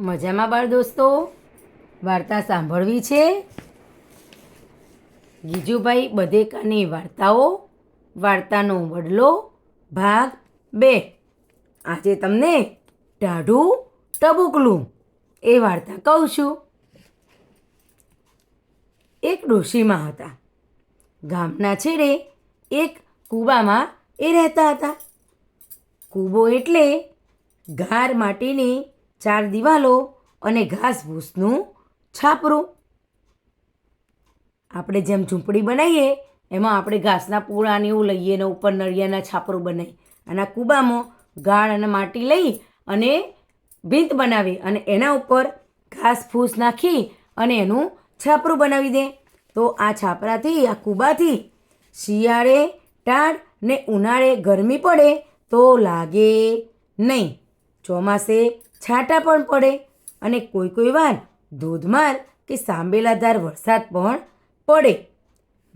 મજામાં બાળ દોસ્તો? વાર્તા સાંભળવી છે? ગીજુભાઈ બધેકાની વાર્તાઓ, વાર્તાનો વડલો ભાગ બે. આજે તમને ટાઢું ટબુકલું એ વાર્તા કહું છું. એક ડોશીમાં હતા. ગામના છેડે એક કૂવામાં એ રહેતા હતા. કૂબો એટલે ગાર માટીની ચાર દિવાલો અને ઘાસભૂસનું છાપરું. આપણે જેમ ઝૂંપડી બનાવીએ, એમાં આપણે ઘાસના પૂળા ને એવું લઈએ અને ઉપર નળિયાના છાપરું બનાવીએ. અને આ કૂબામાં ગાળ અને માટી લઈ અને ભીંત બનાવી અને એના ઉપર ઘાસ ફૂસ નાખી અને એનું છાપરું બનાવી દે. તો આ છાપરાથી, આ કૂબાથી શિયાળે ટાળ ને ઉનાળે ગરમી પડે તો લાગે નહીં. ચોમાસે છાંટા પણ પડે અને કોઈ કોઈ વાર ધોધમાર કે સાંબેલાધાર વરસાદ પણ પડે.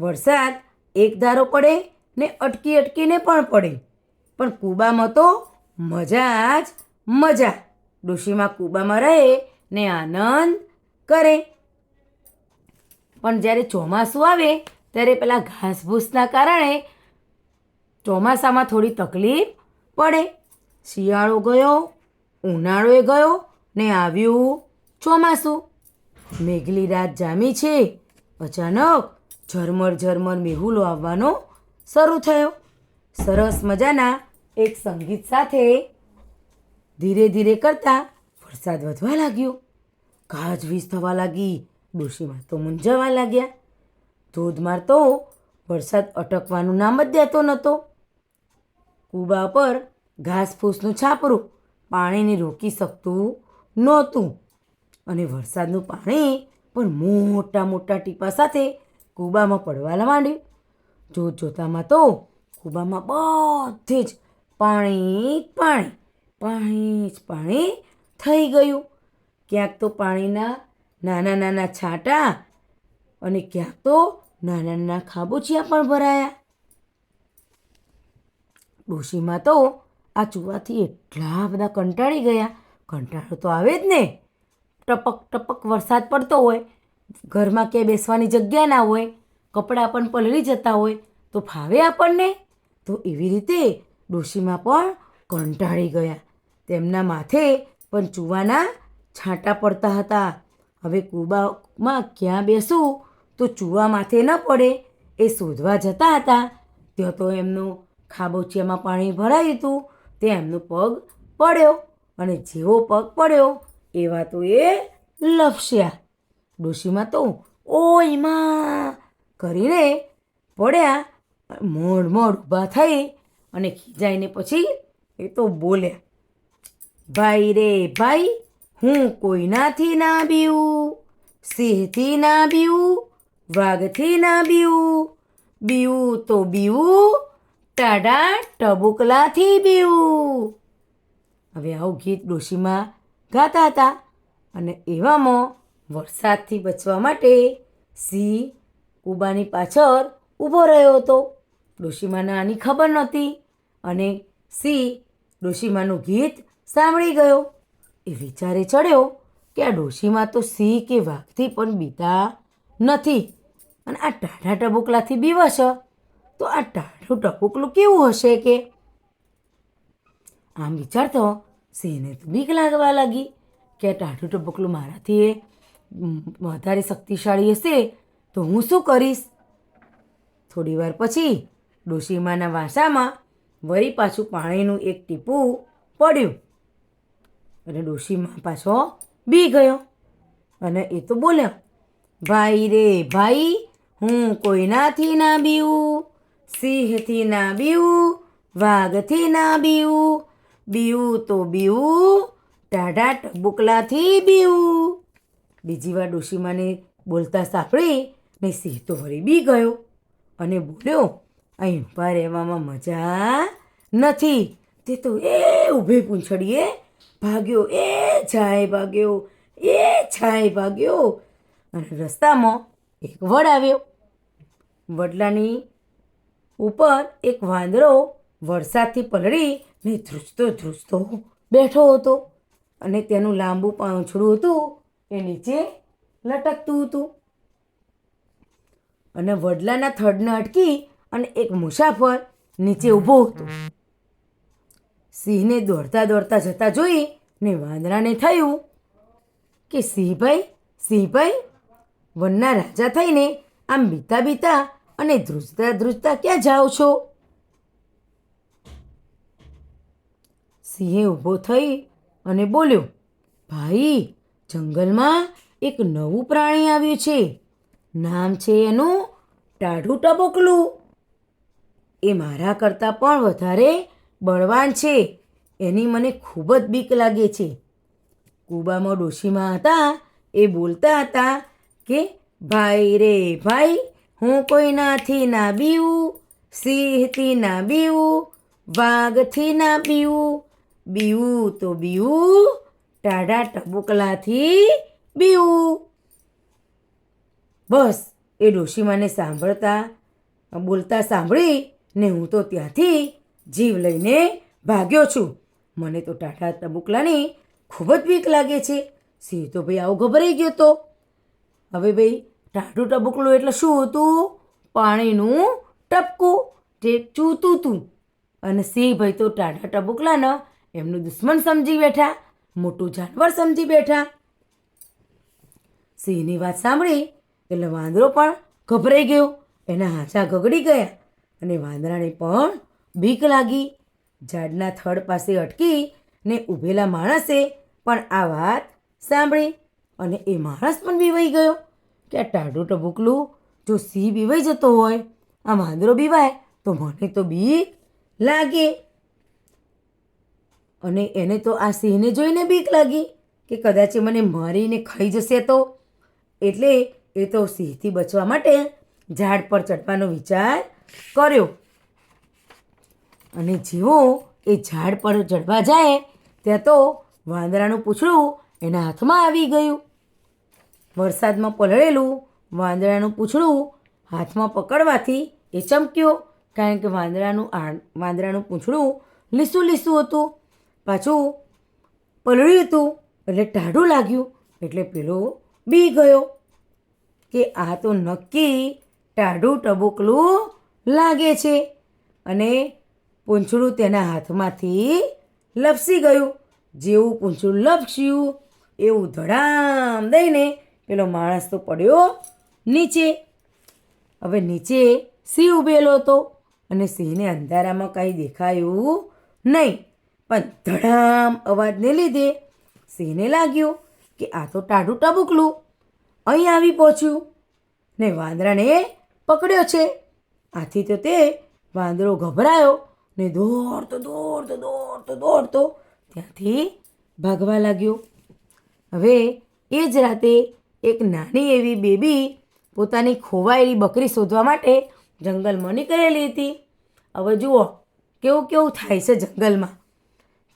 વરસાદ એક ધારો પડે ને અટકી અટકીને પણ પડે. પણ કૂબામાં તો મજા જ મજા. ડોશીમાં કૂબામાં રહે ને આનંદ કરે. પણ જ્યારે ચોમાસું આવે, ત્યારે પેલા ઘાસભૂસના કારણે ચોમાસામાં થોડી તકલીફ પડે. શિયાળો ગયો ઉનાળોએ ગયો ને આવ્યું ચોમાસું. મેઘલી રાત જામી છે. અચાનક ઝરમર ઝરમર મેહુલો આવવાનો શરૂ થયો. સરસ મજાના એક સંગીત સાથે ધીરે ધીરે કરતાં વરસાદ વધવા લાગ્યો. ગાજવીજ થવા લાગી, ડોશીમાં તો મૂંઝાવા લાગ્યા. ધોધમાર તો વરસાદ અટકવાનું નામ જ દેતો નહોતો. કૂબા પર ઘાસ ફૂસનું છાપરું પાણીને રોકી શકતું નહોતું. અને વરસાદનું પાણી પણ મોટા મોટા ટીપા સાથે કૂબામાં પડવા માંડ્યું. જોત જોતામાં તો કૂબામાં બધે જ પાણી પાણી પાણી જ પાણી થઈ ગયું. ક્યાંક તો પાણીના નાના નાના છાંટા અને ક્યાંક તો નાના નાના ખાબોચિયા પણ ભરાયા. ડોશીમાં તો આ ચૂવાથી એટલા બધા કંટાળી ગયા. કંટાળો તો આવે જ ને. ટપક ટપક વરસાદ પડતો હોય, ઘરમાં ક્યાંય બેસવાની જગ્યા ના હોય, કપડાં પણ પલળી જતા હોય, તો ફાવે આપણને? તો એવી રીતે ડોશીમાં પણ કંટાળી ગયા. તેમના માથે પણ ચૂવાના છાંટા પડતા હતા. હવે કૂબામાં ક્યાં બેસું? તો ચૂવા માથે ન પડે, એ શોધવા જતા હતા. ત્યાં તો એમનું ખાબોચિયામાં પાણી ભરાયું હતું. તે એમનો પગ પડ્યો અને જેવો પગ પડ્યો એવા તો એ લપસ્યા. ડોશીમાં તો ઓયમાં કરીને પડ્યા મોડ મોડ ઊભા થઈ અને ખીજાઈને પછી એ તો બોલ્યા, ભાઈ રે ભાઈ, હું કોઈનાથી ના બીવું, સિંહથી ના બીવું, વાઘથી ના બીવું બીવું તો બીવું ટાઢા ટબુકલાથી બીવું હવે આવું ગીત ડોશીમાં ગાતા હતા અને એવામાં વરસાદથી બચવા માટે સિંહ કૂબાની પાછળ ઊભો રહ્યો હતો. ડોશીમાને આની ખબર નહોતી અને સિંહ ડોશીમાનું ગીત સાંભળી ગયો. એ વિચારે ચડ્યો કે આ ડોશીમાં તો સિંહ કે વાઘથી પણ બીતા નથી અને આ ટાઢા ટબુકલાથી બીવશે. તો આ ટાઢું ટબુકલું કેવું હશે કે? આમ વિચારતો સિંહને તો બીક લાગવા લાગી કે ટાઢું ટબુકલું મારાથી એ વધારે શક્તિશાળી હશે તો હું શું કરીશ? થોડી વાર પછી ડોશીમાના વાસામાં વળી પાછું પાણીનું એક ટીપું પડ્યું અને ડોશીમાં પાછો બી ગયો અને એ તો બોલ્યો, ભાઈ રે ભાઈ, હું કોઈનાથી ના બીવું? સિંહથી ના બીવું વાઘથી ના બીવું બીવું તો બીવું ટાઢા ટબુકલાથી બીવું બીજી વાર ડોશીમાને બોલતા સાંભળી ને સિંહ તો વળી બી ગયો અને બોલ્યો, અહીં ઊભા રહેવામાં મજા નથી. તે તો એ ઊભે પૂંછડીએ ભાગ્યો, એ છાય ભાગ્યો, એ છાય ભાગ્યો. અને રસ્તામાં એક વડ આવ્યો. વડલાની ઉપર એક વાંદરો વરસાદથી પલળી ને ધ્રુસતો ધ્રુજતો બેઠો હતો અને તેનું લાંબુ પાંછડું હતું એ નીચે લટકતું હતું. અને વડલાના થડને અટકી અને એક મુસાફર નીચે ઊભો હતો. સિંહને દોડતા દોડતા જતા જોઈ ને વાંદરાને થયું કે સિંહભાઈ સિંહભાઈ, વનના રાજા થઈને આમ બીતા બીતા અને ધ્રુજતા ધ્રુજતા ક્યાં જાઓ છો? સિંહે ઊભો થઈ અને બોલ્યો, ભાઈ, જંગલમાં એક નવું પ્રાણી આવ્યું છે. નામ છે એનું ટાઢું ટબોકલું. એ મારા કરતાં પણ વધારે બળવાન છે. એની મને ખૂબ જ બીક લાગે છે. કુબામાં ડોશીમાં હતા, એ બોલતા હતા કે, ભાઈ રે, ભાઈ હું કોઈનાથી ના બીવું, સિંહથી ના બીવું, વાઘથી ના બીવું. બીવું તો બીવું, ટાઢા ટબુકલાથી બીવું. બસ, એ ડોશીમાને સાંભળતા, બોલતા સાંભળી ને હું તો ત્યાંથી જીવ લઈને ભાગ્યો છું. મને તો ટાઢા ટબુકલાની ખૂબ જ બીક લાગે છે. સિંહ તો ભાઈ આવો ગભરાઈ ગયો તો. હવે ભાઈ ટાઢું ટબુકલું એટલે શું હતું? પાણીનું ટપકું, જે ચૂતું હતું અને સિંહ ભાઈ તો ટાઢા ટબુકલાને એમનું દુશ્મન સમજી બેઠા, મોટું જાનવર સમજી બેઠા. સિંહની વાત સાંભળી, એટલે વાંદરો પણ ગભરાઈ ગયો. એના હાચા ગગડી ગયા અને વાંદરાને પણ બીક લાગી. ઝાડના થડ પાસે અટકી ને ઊભેલા માણસે પણ આ વાત સાંભળી અને એ માણસ પણ બીવાઈ ગયો. કે આ ટાઢું ટબુકલું જો સિંહ બીવાઈ જતો હોય, આ વાંદરો બીવાય તો મને તો બીક લાગે. અને એને તો આ સિંહને જોઈને બીક લાગી કે કદાચ એ મને મારીને ખાઈ જશે તો. એટલે એ તો સિંહથી બચવા માટે ઝાડ પર ચડવાનો વિચાર કર્યો. અને જેવો એ ઝાડ પર ચડવા જાય, ત્યાં તો વાંદરાનું પૂંછડું એના હાથમાં આવી ગયું. વરસાદમાં પલળેલું, વાંદરાનું પૂંછડું, હાથમાં પકડવાથી એ ચમક્યો કારણ કે વાંદરાનું આ વાંદરાનું પૂંછડું લીસું લીસું હતું. પાછું પલળ્યું હતું એટલે ટાઢું લાગ્યું, એટલે પેલો બી ગયો કે આ તો નક્કી ટાઢું ટબુકલું લાગે છે અને પૂંછડું તેના હાથમાંથી લપસી ગયું. જેવું પૂંછડું લપસ્યું, એવું ધડામ દઈને પેલો માણસ તો પડ્યો નીચે. હવે નીચે સિંહ ઊભેલો હતો અને સિંહને અંધારામાં કાંઈ દેખાયું નહીં. પણ ધડામ અવાજને લીધે સિંહને લાગ્યું કે આ તો ટાઢું ટબુકલું. અહીં આવી પહોંચ્યું ને વાંદરાને પકડ્યો છે. આથી તો તે વાંદરો ગભરાયો ને દોડતો દોડતો દોડતો દોડતો ત્યાંથી ભાગવા લાગ્યો. હવે એ જ રાતે એક નાની એવી બેબી પોતાની ખોવાયેલી બકરી શોધવા માટે જંગલમાં નીકળેલી હતી. હવે જુઓ, કેવું કેવું થાય છે જંગલમાં.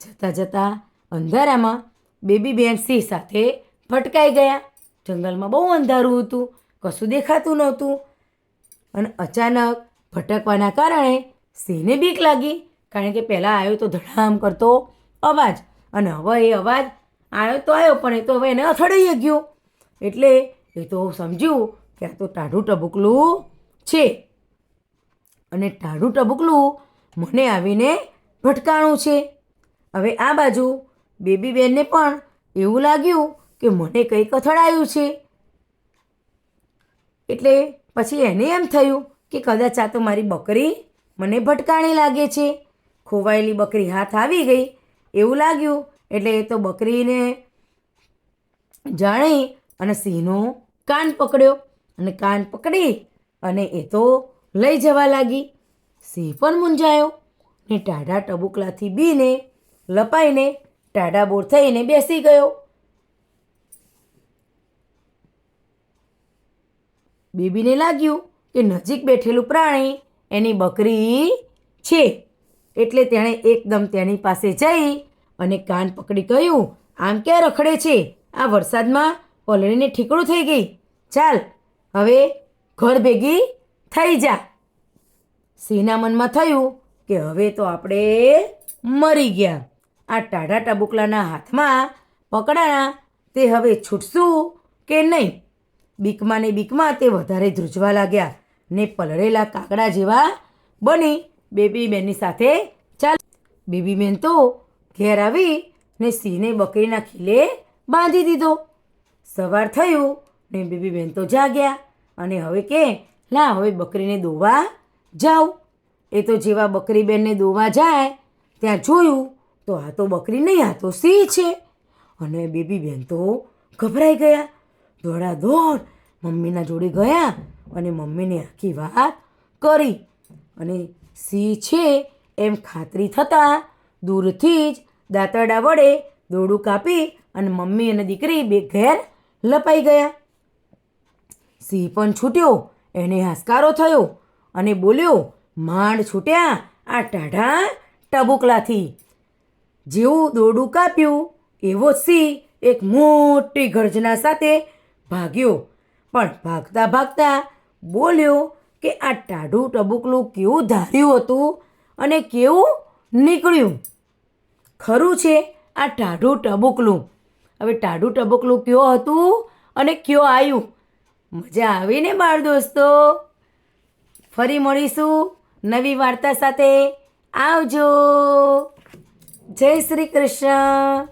જતાં જતાં અંધારામાં બેબી બેન સિંહ સાથે ભટકાઈ ગયા. જંગલમાં બહુ અંધારું હતું, કશું દેખાતું નહોતું. અને અચાનક ભટકવાના કારણે સિંહને બીક લાગી, કારણ કે પહેલાં આવ્યો તો ધડામ કરતો અવાજ. અને હવે એ અવાજ આવ્યો તો આવ્યો પણ એ તો હવે એને અથડાઈ ગયો. એટલે એ તો સમજ્યું કે આ તો ટાઢું ટબુકલું છે. અને ટાઢું ટબુકલું મને આવીને ભટકાણું છે. હવે આ બાજુ બેબી બેનને પણ એવું લાગ્યું કે મને કંઈક અથડાયું છે. એટલે પછી એને એમ થયું કે કદાચ આ તો મારી બકરી મને ભટકાણી લાગે છે. ખોવાયેલી બકરી હાથ આવી ગઈ. એવું લાગ્યું. એટલે એ તો બકરીને જાણી અને સિંહનો કાન પકડ્યો અને કાન પકડી અને એ તો લઈ જવા લાગી. સિંહ પણ મૂંઝાયો ને ટાઢા ટબુકલાથી બીને લપાઈને ટાઢા બોર થઈને બેસી ગયો. બેબીને લાગ્યું કે નજીક બેઠેલું પ્રાણી એની બકરી છે. એટલે તેણે એકદમ તેની પાસે જઈ અને કાન પકડી કહ્યું, આમ ક્યાં રખડે છે? આ વરસાદમાં પલળીને ઠીકડું થઈ ગઈ. ચાલ, હવે ઘર ભેગી થઈ જા. સિંહના મનમાં થયું કે હવે તો આપણે મરી ગયા. આ ટાઢા ટબુકલાના હાથમાં પકડાણા, તે હવે છૂટશું કે નહીં? બીકમાં ને બીકમાં તે વધારે ધ્રુજવા લાગ્યા ને પલળેલા કાકડા જેવા બની બેબી બેનની સાથે ચાલ. બેબી બેન તો ઘેર આવી ને સિંહને બકરીના ખીલે બાંધી દીધો. સવાર થયું ને બેબી બેન તો જાગ્યા. અને હવે કે, લા, હવે બકરીને દોવા જાઉં. એ તો જેવા બકરી બેનને દોવા જાય, ત્યાં જોયું તો આ તો બકરી નહીં, આ તો સિંહ છે. અને બેબી બેન તો ગભરાઈ ગયા. દોડા દોડ મમ્મીના જોડે ગયા અને મમ્મીને આખી વાત કરી. અને સિંહ છે એમ ખાતરી થતાં દૂરથી જ દાંતરડા વડે દોરડું કાપી અને મમ્મી અને દીકરી બે ઘેર લપાઈ ગયા. સિંહ પણ છૂટ્યો, એને હાશકારો થયો અને બોલ્યો, માંડ છૂટ્યા, આ ટાઢા ટબુકલાથી. જેવું દોરડું કાપ્યું, એવો સિંહ એક મોટી ગર્જના સાથે ભાગ્યો. પણ ભાગતા ભાગતા બોલ્યો કે આ ટાઢું ટબુકલું કેવું ધાર્યું હતું અને કેવું નીકળ્યું. ખરું છે, આ ટાઢું ટબુકલું હવે ટાઢું ટબકલું કયો હતું અને કયો આવ્યું મજા આવી ને બાળ દોસ્તો. ફરી મળીશું નવી વાર્તા સાથે. આવજો. જય શ્રી કૃષ્ણ.